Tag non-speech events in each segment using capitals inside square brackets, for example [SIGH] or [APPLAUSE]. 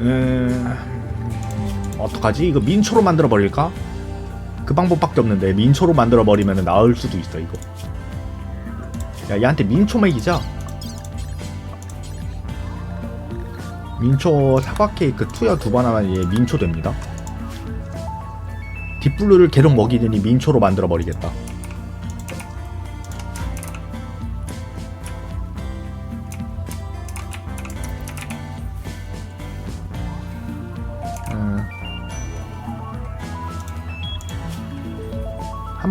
음, 어떡하지? 이거 민초로 만들어 버릴까? 그 방법밖에 없는데 민초로 만들어 버리면 나을 수도 있어 이거. 야 얘한테 민초 먹이자. 민초 사과 케이크 투여 두 번 하면 얘 민초 됩니다. 딥블루를 계속 먹이더니 민초로 만들어 버리겠다.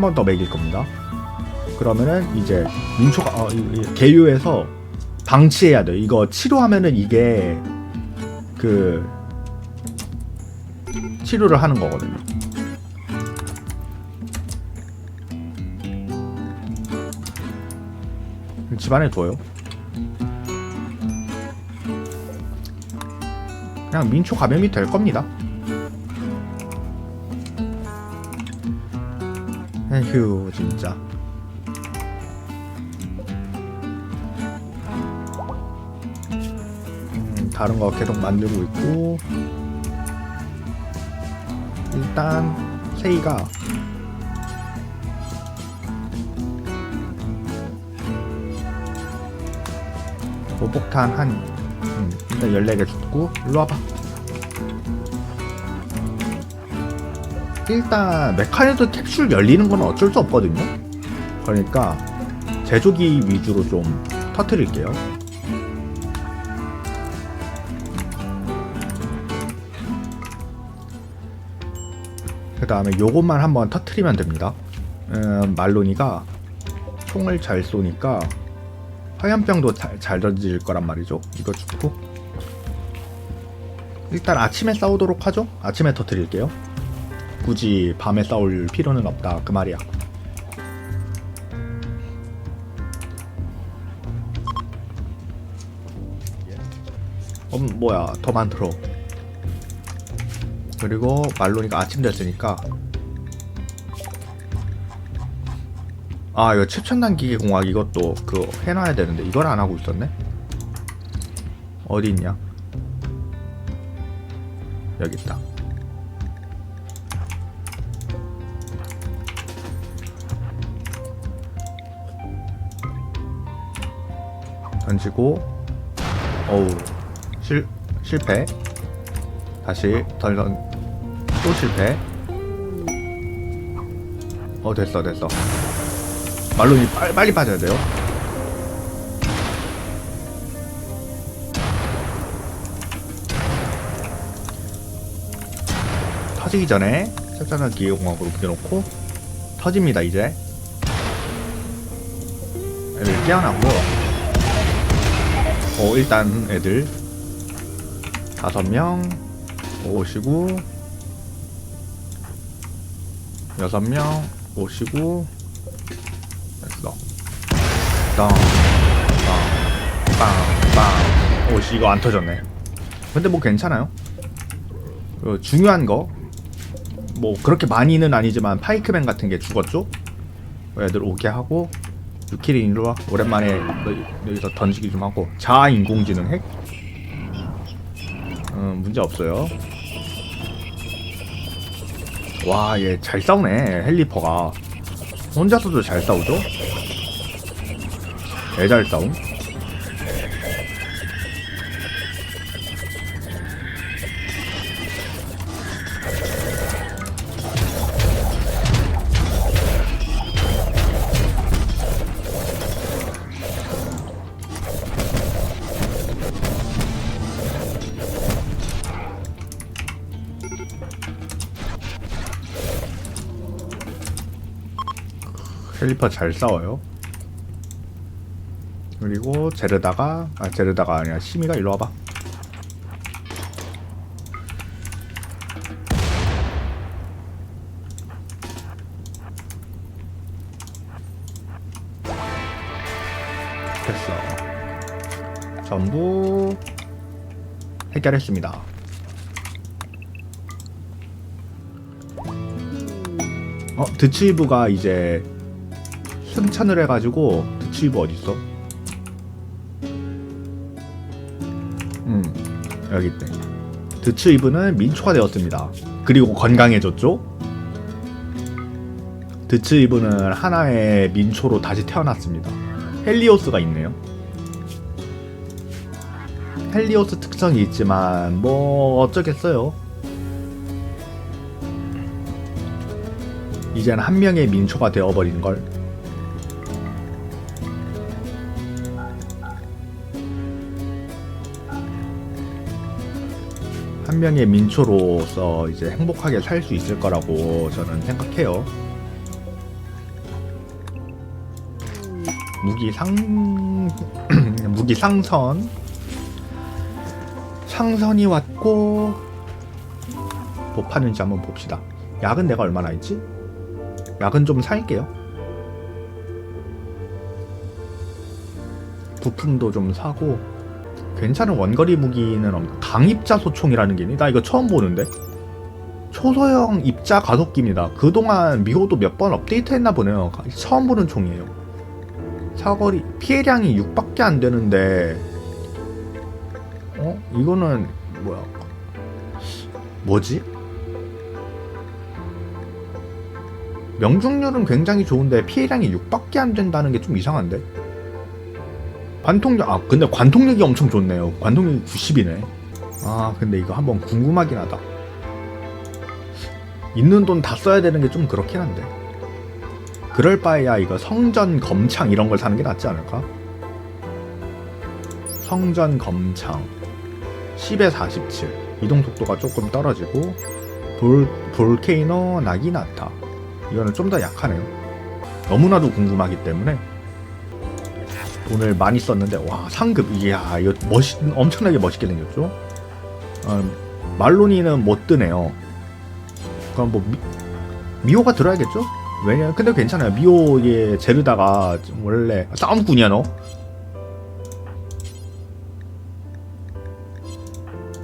번 더 먹일 겁니다. 그러면은 이제 민초가 어, 이- 이 계류해서 방치해야 돼. 이거 치료하면은 이게 그 치료를 하는 거거든요. 집안에 둬요. 그냥 민초 감염이 될 겁니다. 에휴 진짜. 음, 다른 거 계속 만들고 있고. 일단 세이가. 보폭탄 한 음, 일단 14개 줬고 일로 와봐 일단 메카니드 캡슐 열리는 건 어쩔 수 없거든요. 그러니까 제조기 위주로 좀 터트릴게요. 그 다음에 요것만 한번 터트리면 됩니다. 음, 말로니가 총을 잘 쏘니까 화염병도 잘, 잘 던질 거란 말이죠. 이거 죽고 일단 아침에 싸우도록 하죠. 아침에 터트릴게요. 굳이 밤에 싸울 필요는 없다 그 말이야. 어 뭐야 더 만들어. 그리고 말로니까 아침 됐으니까 아 이거 최첨단 기계 공학 이것도 그 해놔야 되는데 이걸 안 하고 있었네. 어디 있냐? 여기 있다. 던지고 어우 실 실패. 다시 던던 또 실패. 어 됐어 됐어. 말론이 빨리, 빨리 빠져야 돼요. 터지기 전에 철저한 기계공학으로 붙여놓고 터집니다 이제. 애들 깨어나고 어 일단 애들. 다섯 명 오시고 여섯 명 오시고 됐어. 땅땅땅땅 오씨 이거 안 터졌네. 근데 뭐 괜찮아요? 어, 중요한 거. 뭐 그렇게 많이는 아니지만 파이크맨 같은 게 죽었죠? 애들 오게 하고 유키린 일로 와. 오랜만에 너- 여기서 던지기 좀 하고. 자아 인공지능 핵. 음, 문제 없어요. 와 얘 잘 싸우네 헬리퍼가. 혼자서도 잘 싸우죠? 애 잘 싸움 헬리퍼 잘 싸워요. 그리고 제르다가 아 제르다가 아니라 시미가 일로 와봐. 됐어. 전부 해결했습니다. 어 드치부가 이제 승천을 해가지고 어디 있어? 음 여기 있대. 드츠 이브는 민초가 되었습니다. 그리고 건강해졌죠? 드츠 이브는 하나의 민초로 다시 태어났습니다. 헬리오스가 있네요. 헬리오스 특성이 있지만 뭐 어쩌겠어요. 이젠 한 명의 민초가 되어버린 걸. 한 명의 민초로서 이제 행복하게 살 수 있을 거라고 저는 생각해요. 무기 상 무기 상선 상선이 왔고 뭐 파는지 한번 봅시다. 약은 내가 얼마나 있지? 약은 좀 살게요. 부품도 좀 사고 괜찮은 원거리 무기는 없나? 강입자 소총이라는 게 있니? 나 이거 처음 보는데. 초소형 입자 가속기입니다. 그동안 미호도 몇 번 업데이트했나 보네요. 처음 보는 총이에요. 사거리 피해량이 6밖에 안 되는데 어? 이거는 뭐야? 뭐지? 명중률은 굉장히 좋은데 피해량이 6밖에 안 된다는 게 좀 이상한데? 관통력 아 근데 관통력이 엄청 좋네요. 관통력이 90이네. 아 근데 이거 한번 궁금하긴 하다. 있는 돈 다 써야 되는 게 좀 그렇긴 한데. 그럴 바에야 이거 성전 검창 이런 걸 사는 게 낫지 않을까? 성전 검창 10에 47 이동 속도가 조금 떨어지고 볼 볼케이노 나기나타 이거는 좀 더 약하네요. 너무나도 궁금하기 때문에 돈을 많이 썼는데 와 상급 이야 이거 멋있 엄청나게 멋있게 생겼죠. 어, 말로니는 못 뜨네요. 그럼 뭐 미, 미호가 들어야겠죠? 왜냐 근데 괜찮아요. 미호의 제르다가 좀 원래 싸움꾼이야 너.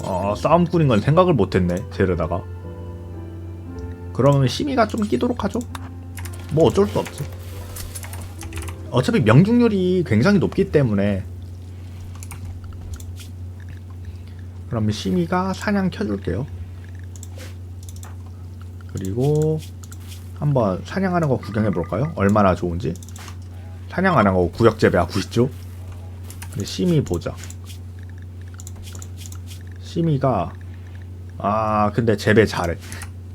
어 싸움꾼인 건 생각을 못했네 제르다가. 그러면 시미가 좀 끼도록 하죠. 뭐 어쩔 수 없지. 어차피 명중률이 굉장히 높기 때문에 그러면 심이가 사냥 켜줄게요. 그리고 한번 사냥하는 거 구경해 볼까요? 얼마나 좋은지. 사냥 안 하고 구역 재배하고 있죠. 근데 심이 보자. 심이가 아 근데 재배 잘해.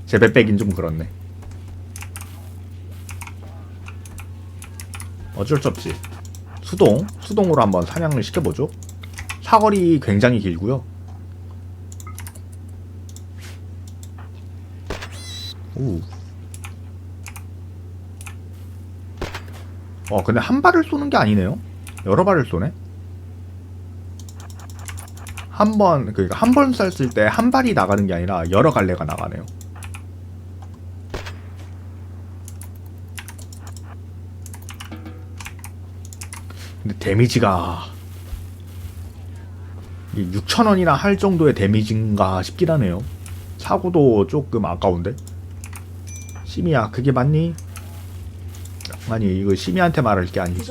재배 빼긴 좀 그렇네. 어쩔 수 없지. 수동, 수동으로 한번 사냥을 시켜보죠. 사거리 굉장히 길고요. 오. 어, 근데 한 발을 쏘는 게 아니네요. 여러 발을 쏘네. 한 번, 그러니까 한 번 쐈을 때 한 발이 나가는 게 아니라 여러 갈래가 나가네요. 근데 데미지가 6천원이나 할 정도의 데미지인가 싶긴 하네요. 사고도 조금 아까운데. 시미야, 그게 맞니? 아니, 이거 시미한테 말할 게 아니지.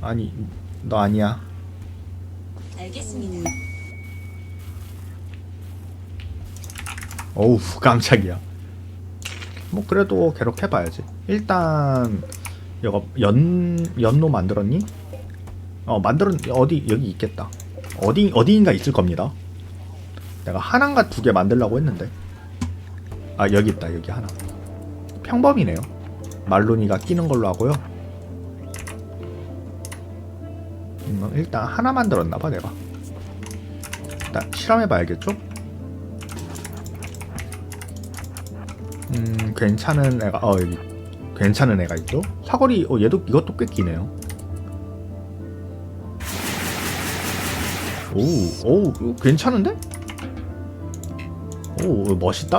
아니, 너 아니야. 알겠습니다. 어우, [LAUGHS] 깜짝이야. 뭐, 그래도 괴롭혀봐야지. 일단, 이거 연, 연로 만들었니? 어, 만들었, 어디, 여기 있겠다. 어디, 어디인가 있을 겁니다. 내가 하나인가 두 개 만들려고 했는데. 아, 여기 있다, 여기 하나. 평범이네요. 말로니가 끼는 걸로 하고요. 음, 일단 하나 만들었나봐, 내가. 일단 실험해봐야겠죠? 음, 괜찮은 애가, 어, 여기. 괜찮은 애가 있죠? 사거리, 어, 얘도, 이것도 꽤 기네요. 오, 오, 괜찮은데? 오, 멋있다.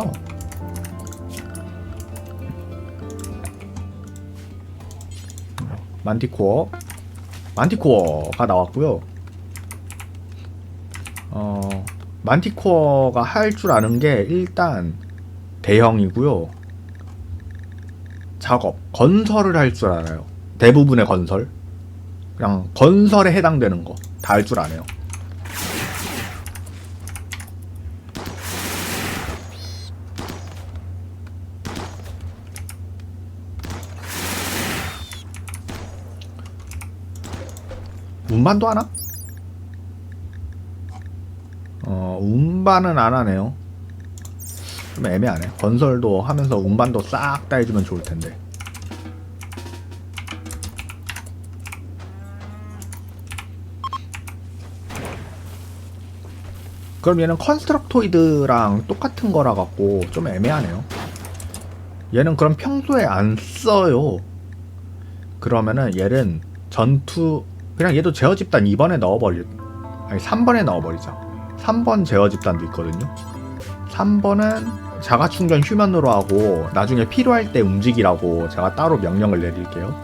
만티코어. 만티코어가 나왔고요. 어, 만티코어가 할 줄 아는 게 일단 대형이고요. 작업, 건설을 할 줄 알아요. 대부분의 건설. 그냥 건설에 해당되는 거 다 할 줄 아네요. 운반도 하나? 어, 운반은 안 하네요. 좀 애매하네. 건설도 하면서 운반도 싹 다 해주면 좋을 텐데. 그럼 얘는 컨스트럭토이드랑 똑같은 거라 갖고 좀 애매하네요. 얘는 그럼 평소에 안 써요. 그러면은 얘는 전투 그냥 얘도 제어 집단 2번에 넣어버릴 아니 3번에 넣어버리자. 3번 제어 집단도 있거든요. 3번은 자가 충전 휴면으로 하고 나중에 필요할 때 움직이라고 제가 따로 명령을 내릴게요.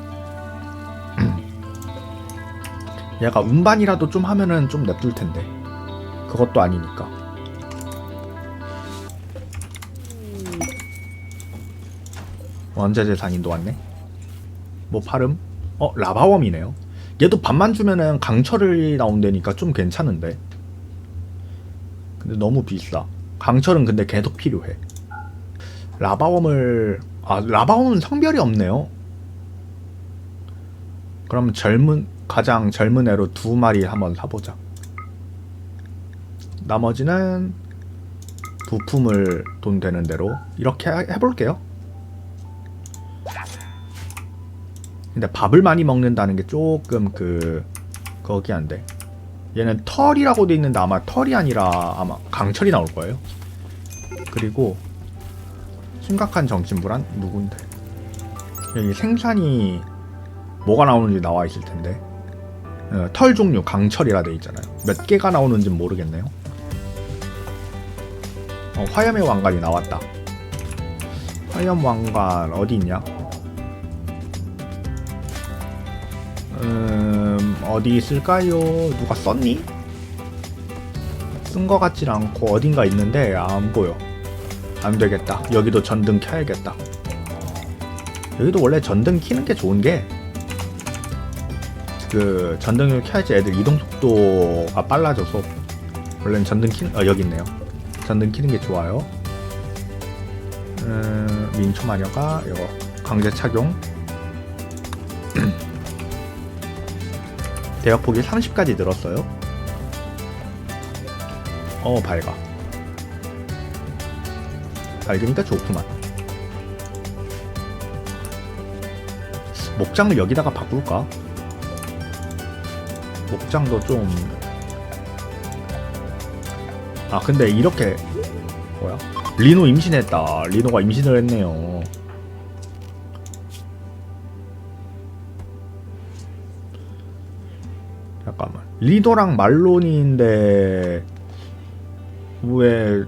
[CLEARS THROAT] 얘가 운반이라도 좀 하면은 좀 냅둘 텐데. 그것도 아니니까. 원자재 상인도 왔네. 뭐 파름? 어 라바웜이네요. 얘도 밥만 주면은 강철이 나온다니까 좀 괜찮은데. 근데 너무 비싸 강철은 근데 계속 필요해 라바웜을 아 라바웜은 성별이 없네요 그럼 젊은 가장 젊은 애로 두 마리 한번 사보자 나머지는 부품을 돈 되는 대로 이렇게 해- 해볼게요 근데 밥을 많이 먹는다는 게 조금 그 거기 안 돼. 얘는 털이라고 돼 있는데 아마 털이 아니라 아마 강철이 나올 거예요. 그리고 심각한 정신불안 누군데? 여기 생산이 뭐가 나오는지 나와 있을 텐데. 어, 털 종류 강철이라 돼 있잖아요. 몇 개가 나오는지 모르겠네요. 어, 화염의 왕관이 나왔다. 화염 왕관 어디 있냐? 음, 어디 있을까요? 누가 썼니? 쓴거 같진 않고 어딘가 있는데 안 보여. 안 되겠다. 여기도 전등 켜야겠다. 여기도 원래 전등 키는 게 좋은 게 그 전등을 켜야지 애들 이동 속도가 빨라져서 원래는 전등 키 어, 여기 있네요. 전등 키는 게 좋아요. 음, 민초 마녀가 이거 강제 착용. [CLEARS THROAT] 대역 폭이 30까지 늘었어요. 어 밝아. 밝으니까 좋구만. 목장을 여기다가 바꿀까? 목장도 좀. 아 근데 이렇게 뭐야? 리노 임신했다. 리노가 임신을 했네요. 잠깐만 리도랑 말론인데 왜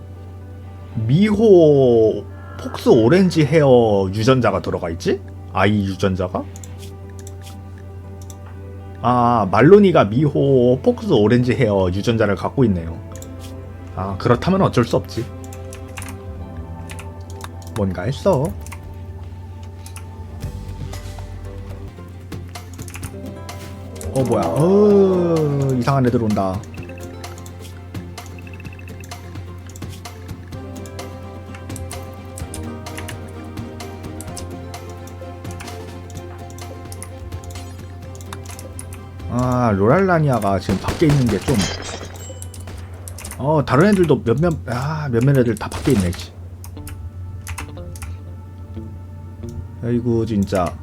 미호 폭스 오렌지 헤어 유전자가 들어가 있지? 아이 유전자가? 아 말론이가 미호 폭스 오렌지 헤어 유전자를 갖고 있네요. 아 그렇다면 어쩔 수 없지. 뭔가 했어. 어 뭐야. 어 이상한 애들 온다 아 로랄라니아가 지금 밖에 있는 게 좀 어 다른 애들도 몇몇 아 몇몇 애들 다 밖에 있네 씨. 아이고 진짜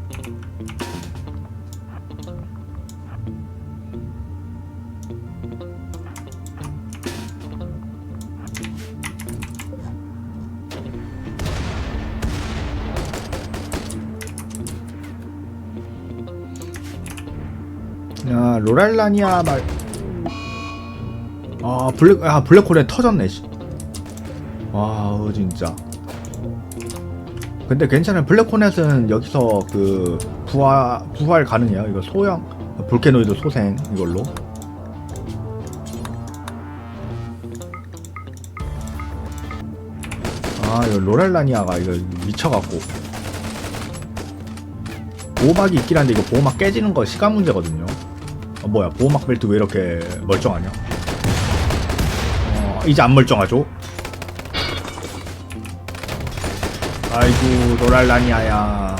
야 로랄라니아 말. 아 블랙 아 블랙홀에 터졌네. 씨. 와우 진짜. 근데 괜찮아요. 블랙호넷은 여기서 그 부활 부활 가능해요. 이거 소형 볼케노이드 소생 이걸로. 아 이거 로렐라니아가 이거 미쳐갖고 보호막이 있긴 한데 이거 보호막 깨지는 거 시간 문제거든요. 어, 뭐야 보호막 벨트 왜 이렇게 멀쩡하냐? 어, 이제 안 멀쩡하죠? 아이고 로랄라니아야.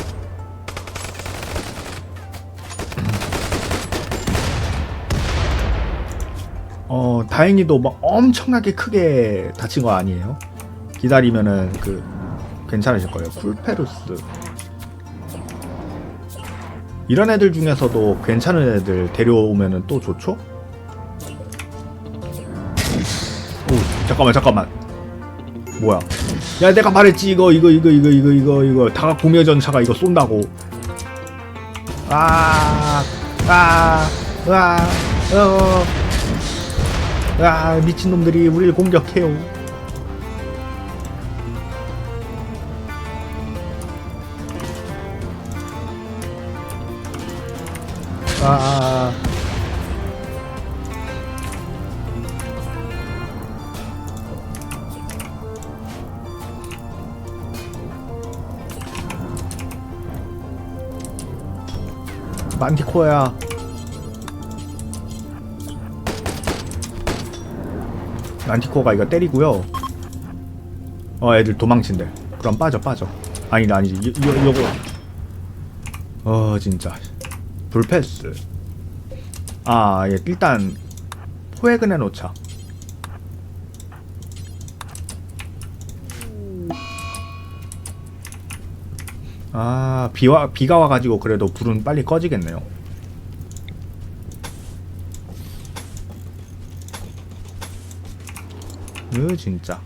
어 다행히도 막 엄청나게 크게 다친 거 아니에요. 기다리면은 그 괜찮으실 거예요. 풀페루스 이런 애들 중에서도 괜찮은 애들 데려오면은 또 좋죠? 오 잠깐만 잠깐만. 뭐야? 야 내가 말했지 이거 이거 이거 이거 이거 이거 이거. 다각 공여 전차가 이거 쏜다고. 아, 아, 아, 어, 아, 미친놈들이 우리를 공격해요. 아, 만티코야. 만티코가 이거 때리고요. 어, 애들 도망친대. 그럼 빠져, 빠져. 아니다, 아니지. 요, 요, 요거. 어, 진짜. 불패스. 아, 예, 일단 포획은 해놓자. 아, 비와 비가 와가지고 그래도 불은 빨리 꺼지겠네요. 으 진짜.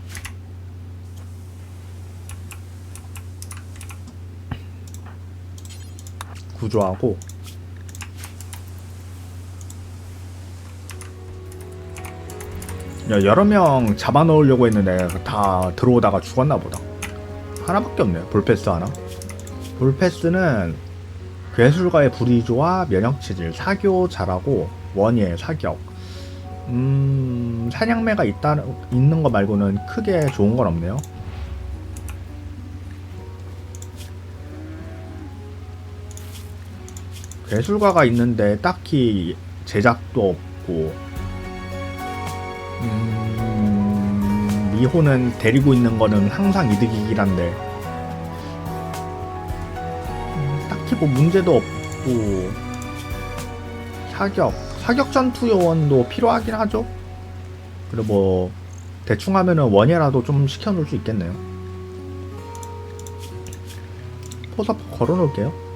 구조하고 여러 명 잡아 넣으려고 했는데 다 들어오다가 죽었나 보다. 하나밖에 없네요. 볼패스 하나. 볼패스는 괴술가의 불이조와 면역 체질, 사교 잘하고 원예 사격. 음, 사냥매가 있다 있는 거 말고는 크게 좋은 건 없네요. 괴술가가 있는데 딱히 제작도 없고 음, 미호는 데리고 있는 거는 항상 이득이긴 한데 음, 딱히 뭐 문제도 없고 사격 사격 전투 요원도 필요하긴 하죠. 그리고 뭐 대충 하면은 원예라도 좀 시켜놓을 수 있겠네요. 포사포 걸어놓을게요.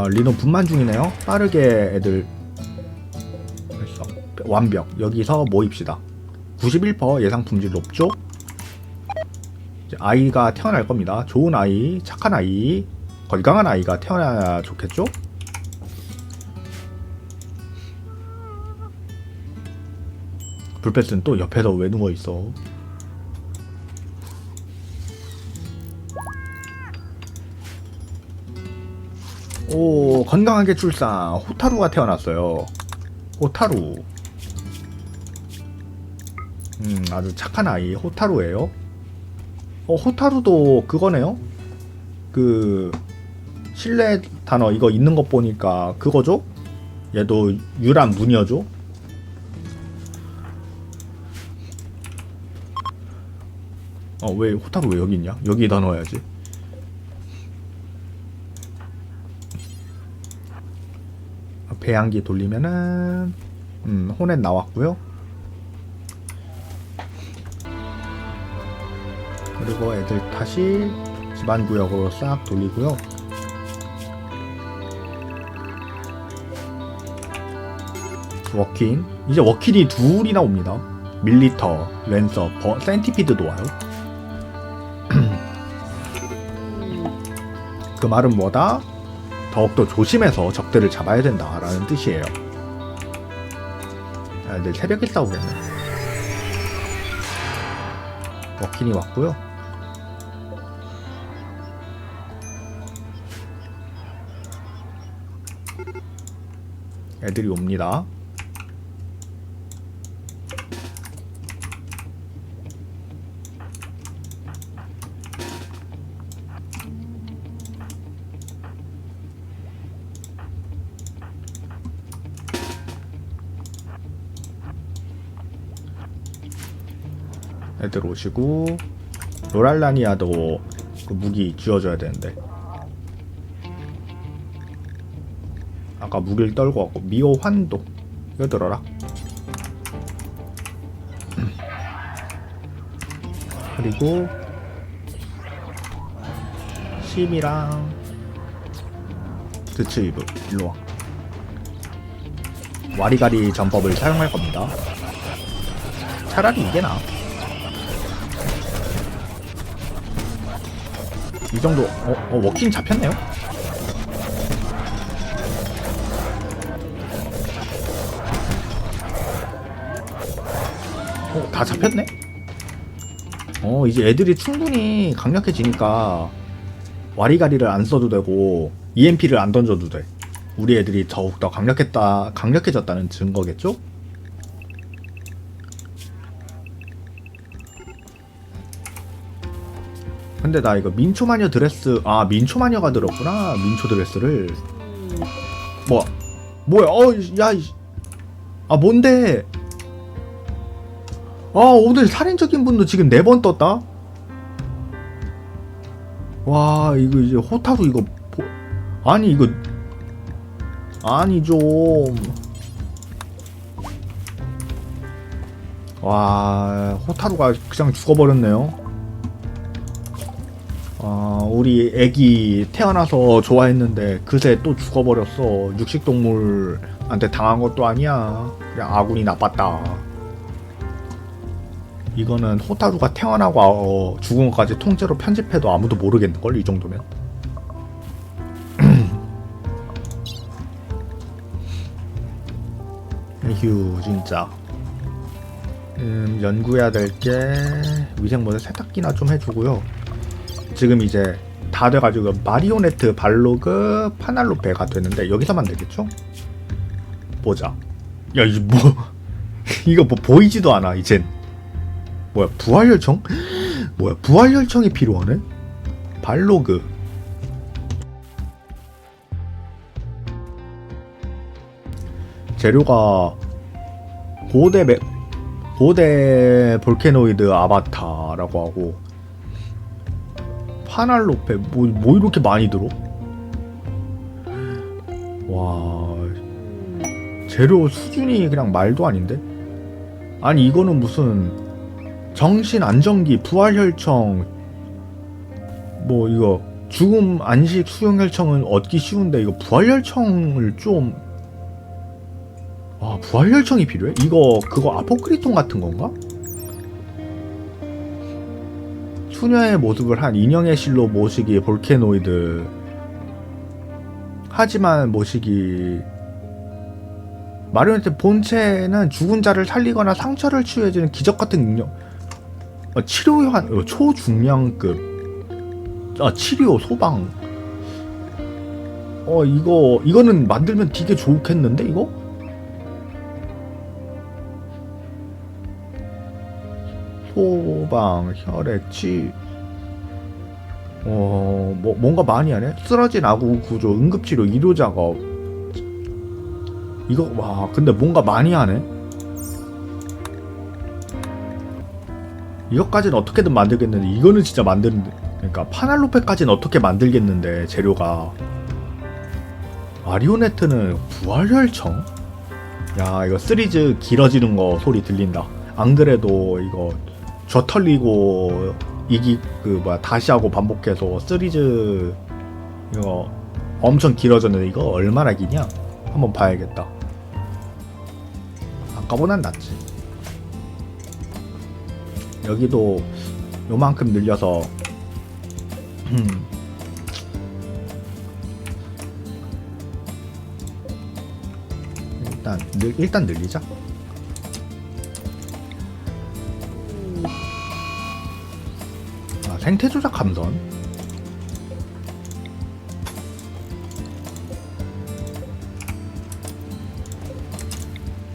아, 리노 분만 중이네요. 빠르게 애들 됐어. 완벽. 여기서 모입시다. 91% 예상 품질 높죠? 아이가 태어날 겁니다. 좋은 아이, 착한 아이, 건강한 아이가 태어나야 좋겠죠? 불패스는 또 옆에서 왜 누워 있어? 오 건강하게 출산. 호타루가 태어났어요. 호타루. 음 아주 착한 아이 호타루예요. 어 호타루도 그거네요? 그 신뢰 단어 이거 있는 것 보니까 그거죠? 얘도 유란 무녀죠? 어왜 호타루 왜 여기 있냐? 여기 다 넣어야지 배양기 돌리면은 음, 호넷 나왔고요. 그리고 애들 다시 집안 구역으로 싹 돌리고요. 워킨 이제 워킨이 둘이나 옵니다. 밀리터, 랜서, 버, 센티피드도 와요. [CLEARS THROAT] 그 말은 뭐다? 더욱더 조심해서 적들을 잡아야 된다라는 뜻이에요. 아, 내일 새벽에 싸우겠네. 워킨이 왔고요. 애들이 옵니다. 오시고 로랄라니아도 그 무기 쥐어줘야 되는데. 아까 무기를 떨고 왔고 미호 환도 이거 들어라. [CLEARS THROAT] 그리고 심이랑 드츠이브 일로와. 와리가리 전법을 사용할 겁니다. 차라리 이게 나아 이 정도 어, 어 워킹 잡혔네요 어, 다 잡혔네? 어, 이제 애들이 충분히 강력해지니까 와리가리를 안 써도 되고 EMP를 안 던져도 돼. 우리 애들이 더욱더 강력했다, 강력해졌다는 증거겠죠? 근데 나 이거 민초 마녀 드레스, 아, 민초 마녀가 들었구나. 민초 드레스를. 뭐야? 뭐야? 어, 야, 이- 아, 뭔데? 아 오늘 살인적인 분도 지금 네 번 떴다. 와 이거 이제 호타루 이거 보... 아니 이거 아니 좀. 와 호타루가 그냥 죽어버렸네요. 아 우리 애기 태어나서 좋아했는데 그새 또 죽어버렸어. 육식동물한테 당한 것도 아니야. 그냥 아군이 나빴다. 이거는 호타루가 태어나고 어, 죽은 것까지 통째로 편집해도 아무도 모르겠는걸 이 정도면 [CLEARS THROAT] 휴 진짜 음, 연구해야 될 게 위생 모델 세탁기나 좀 해주고요 지금 이제 다 돼가지고 마리오네트 발로그 파날로페가 되는데 여기서만 되겠죠? 보자 야 이거 뭐 [LAUGHS] 이거 뭐 보이지도 않아 이젠 뭐야 부활열청? [GASPS] 뭐야 부활열청이 필요하네? 발로그 재료가 고대 매, 고대 볼케노이드 아바타라고 하고 파날로페 뭐, 뭐 이렇게 많이 들어? 와 재료 수준이 그냥 말도 아닌데? 아니 이거는 무슨 정신 안정기 부활 혈청 뭐 이거 죽음 안식 수용 혈청은 얻기 쉬운데 이거 부활 혈청을 좀 아, 부활 혈청이 필요해? 이거 그거 아포크리톤 같은 건가? 수녀의 모습을 한 인형의 실로 모시기 볼케노이드. 하지만 모시기. 마리오네트 본체는 죽은 자를 살리거나 상처를 치유해주는 기적 같은 능력. 어, 치료한 어, 초중량급. 아 치료 소방. 어 이거 이거는 만들면 되게 좋겠는데 이거 소방 혈액 치. 어 뭐 뭔가 많이 하네? 쓰러진 아구 구조 응급치료 의료 작업. 이거 와 근데 뭔가 많이 하네? 이것까지는 어떻게든 만들겠는데 이거는 진짜 만드는 그러니까 파날로페까지는 어떻게 만들겠는데 재료가. 마리오네트는 부활혈청? 야 이거 시리즈 길어지는 거 소리 들린다. 안 그래도 이거 저 털리고 이기 그 뭐야 다시 하고 반복해서 시리즈 이거 엄청 길어졌는데 이거 얼마나 기냐? 한번 봐야겠다. 아까보단 낫지. 여기도 요만큼 늘려서 음. [CLEARS THROAT] 일단 늘, 일단 늘리자 아, 생태 조작 감선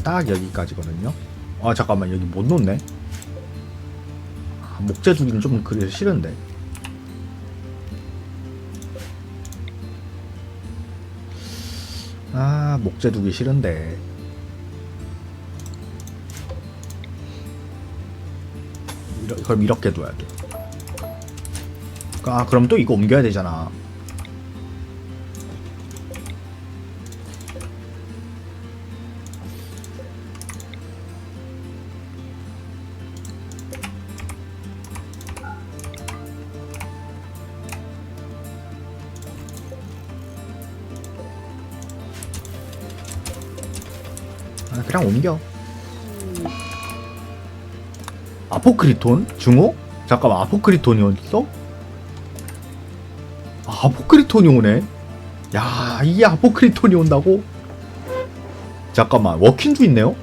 딱 여기까지거든요. 아 잠깐만 여기 못 놓네. 아, 목재 두기는 좀 그래 싫은데. 아 목재 두기 싫은데. 이러, 그럼 이렇게 둬야 돼. 그러니까. 아 그럼 또 이거 옮겨야 되잖아 아, 그냥 옮겨 아포크리톤? 중호? 잠깐만 아포크리톤이 어딨어? 아, 아포크리톤이 오네. 야 이게 아포크리톤이 온다고? 잠깐만 워킨도 있네요?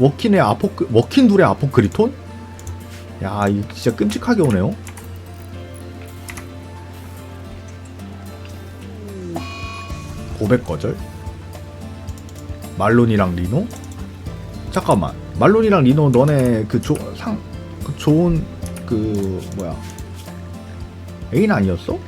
워킨의 아포크 워킨 둘의 아포크리톤? 야 이거 진짜 끔찍하게 오네요. 고백 거절? 말론이랑 리노? 잠깐만 말론이랑 리노 너네 그 조 상 그 좋은 그 뭐야 애인 아니었어?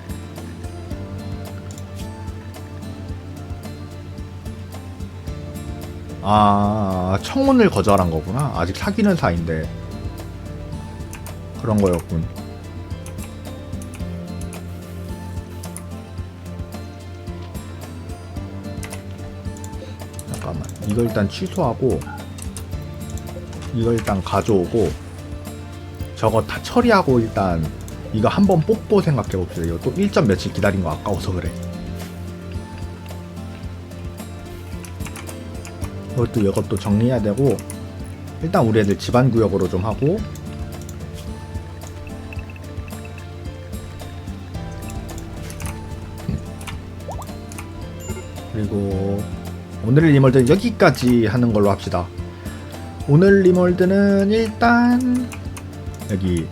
아 청혼을 거절한 거구나. 아직 사귀는 사이인데. 그런 거였군. 잠깐만. 이거 일단 취소하고 이거 일단 가져오고 저거 다 처리하고 일단 이거 한번 뽑고 생각해 봅시다. 이거 또 1점 며칠 기다린 거 아까워서 그래 이것도 이것도 정리해야 되고 일단 우리 애들 집안 구역으로 좀 하고 그리고 오늘 리멀드는 여기까지 하는 걸로 합시다. 오늘 리멀드는 일단 여기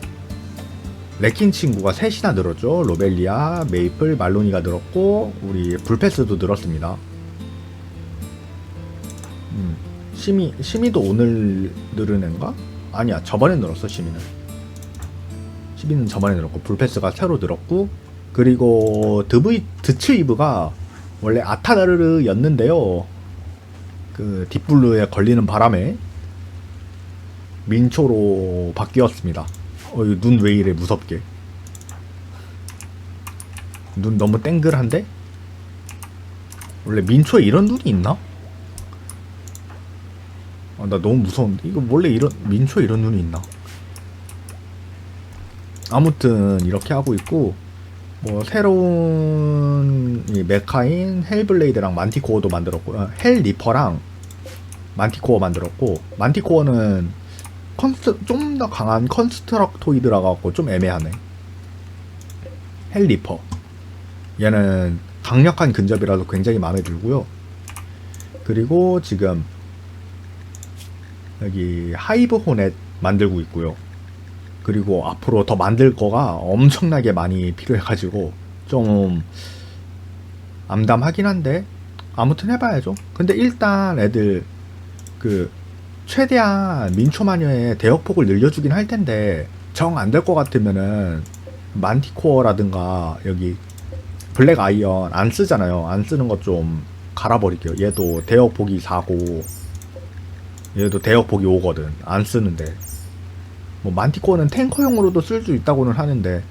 레킨 친구가 셋이나 늘었죠. 로벨리아, 메이플, 말로니가 늘었고 우리 불패스도 늘었습니다. 음, 시미 시미도 오늘 늘은 앤가? 아니야 저번에 늘었어 시미는. 시미는 저번에 늘었고 불패스가 새로 늘었고 그리고 드브이 드츠이브가 원래 아타나르였는데요. 그 딥블루에 걸리는 바람에 민초로 바뀌었습니다. 어, 눈 왜 이래 무섭게? 눈 너무 땡글한데? 원래 민초에 이런 눈이 있나? 아, 나 너무 무서운데 이거 원래 이런 민초에 이런 눈이 있나? 아무튼 이렇게 하고 있고 뭐 새로운 이 메카인 헬블레이드랑 만티코어도 만들었고 어, 헬 리퍼랑 만티코어 만들었고 만티코어는 컨스 좀 더 강한 컨스트럭토이드라 갖고 좀 애매하네. 헬 리퍼 얘는 강력한 근접이라서 굉장히 마음에 들고요. 그리고 지금 여기 하이브 호넷 만들고 있고요. 그리고 앞으로 더 만들 거가 엄청나게 많이 필요해가지고 좀 암담하긴 한데 아무튼 해봐야죠. 근데 일단 애들 그 최대한 민초마녀의 대역폭을 늘려주긴 할 텐데 정 안 될 것 같으면은 만티코어라든가 여기 블랙 아이언 안 쓰잖아요. 안 쓰는 것 좀 갈아버릴게요. 얘도 대역폭이 4고 얘도 대역폭이 5거든. 안 쓰는데 뭐 만티코어는 탱커용으로도 쓸 수 있다고는 하는데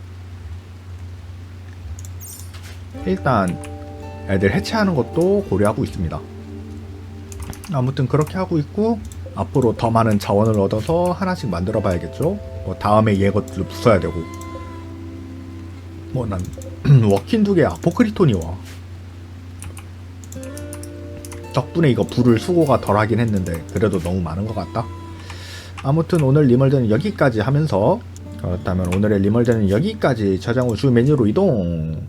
일단 애들 해체하는 것도 고려하고 있습니다. 아무튼 그렇게 하고 있고 앞으로 더 많은 자원을 얻어서 하나씩 만들어 봐야겠죠. 뭐 다음에 얘 것들을 부숴야 되고 뭐 난 [CLEARS THROAT] 워킨 두 개 아포크리톤이 와. 덕분에 이거 불을 수고가 덜하긴 했는데 그래도 너무 많은 것 같다. 아무튼 오늘 리멀드는 여기까지 하면서 그렇다면 오늘의 리멀드는 여기까지 저장 후 주 메뉴로 이동